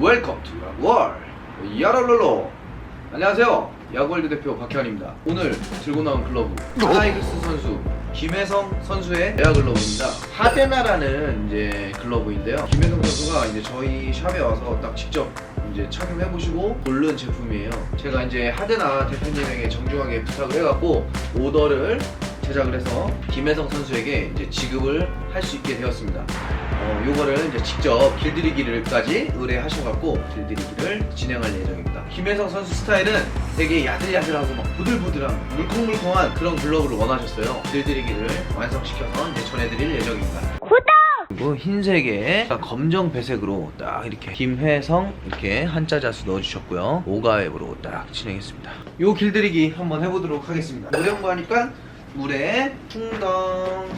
웰컴 투 야구월 야랄롤로 안녕하세요. 야구월드 대표 박현입니다. 오늘 들고 나온 글러브 하이글스 선수 김혜성 선수의 에어 글러브입니다. 하데나라는 이제 글러브인데요. 김혜성 선수가 이제 저희 샵에 와서 딱 직접 이제 착용해 보시고 고른 제품이에요. 제가 이제 하데나 대표님에게 정중하게 부탁을 해갖고 오더를 제작을 해서 김혜성 선수에게 이제 지급을 할 수 있게 되었습니다. 어, 요거를 이제 직접 길들이기를까지 의뢰하셔갖고 길들이기를 진행할 예정입니다. 김혜성 선수 스타일은 되게 야들야들하고 막 부들부들한 물컹물컹한 그런 글러브를 원하셨어요. 길들이기를 완성시켜서 이제 전해드릴 예정입니다. 그리고 흰색에 검정 배색으로 딱 이렇게 김혜성 이렇게 한자 자수 넣어주셨고요. 오가웹으로 딱 진행했습니다. 요 길들이기 한번 해보도록 하겠습니다. 홍보하니까 물에 풍덩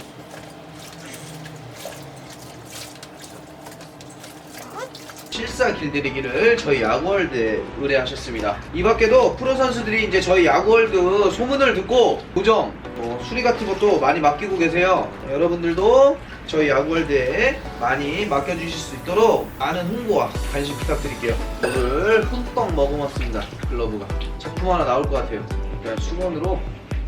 실사 길들이기를 저희 야구월드에 의뢰하셨습니다. 이 밖에도 프로 선수들이 이제 저희 야구월드 소문을 듣고 고정, 뭐 수리 같은 것도 많이 맡기고 계세요. 여러분들도 저희 야구월드에 많이 맡겨주실 수 있도록 많은 홍보와 관심 부탁드릴게요. 물을 흠뻑 머금었습니다. 글러브가 작품 하나 나올 것 같아요. 일단 수건으로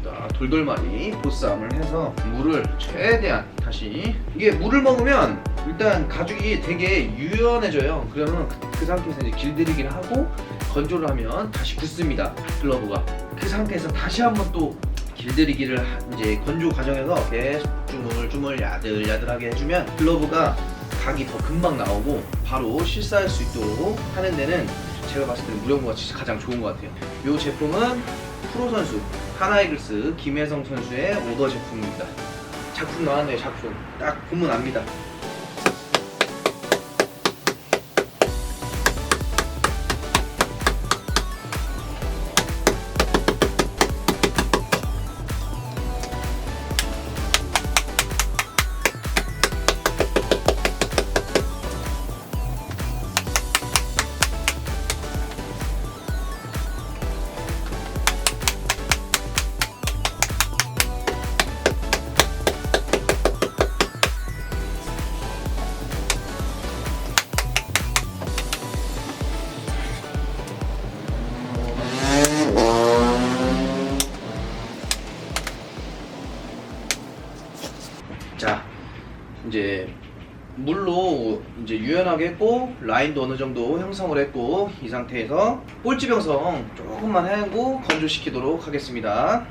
딱 돌돌말이 보쌈을 해서 물을 최대한 다시 이게 물을 먹으면 일단 가죽이 되게 유연해져요. 그러면 그, 그 상태에서 이제 길들이기를 하고 건조를 하면 다시 굳습니다. 글러브가 그 상태에서 다시 한번 또 길들이기를 하- 이제 건조 과정에서 계속 주물 주물 야들야들하게 해주면 글러브가 각이 더 금방 나오고 바로 실사할 수 있도록 하는 데는 제가 봤을 때는 무령구가 진짜 가장 좋은 것 같아요. 이 제품은 프로 선수 하나이글스 김혜성 선수의 오더 제품입니다. 작품 나왔네요, 작품. 딱 보면 압니다. 자, 이제 물로 이제 유연하게 했고 라인도 어느 정도 형성을 했고 이 상태에서 볼집 형성 조금만 하고 건조시키도록 하겠습니다.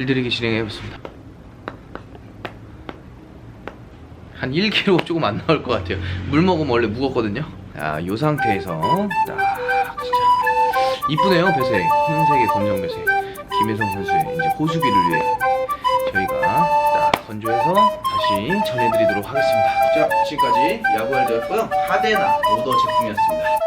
길들이기 진행해 보겠습니다. 한 1kg 조금 안 나올 것 같아요. 물 먹으면 원래 무겁거든요. 자, 이 상태에서 딱 진짜 이쁘네요 배색. 흰색의 검정 배색. 김혜성 선수의 이제 호수비를 위해 저희가 딱 건조해서 다시 전해드리도록 하겠습니다. 자, 지금까지 야구월드였고요. 하데나 오더 제품이었습니다.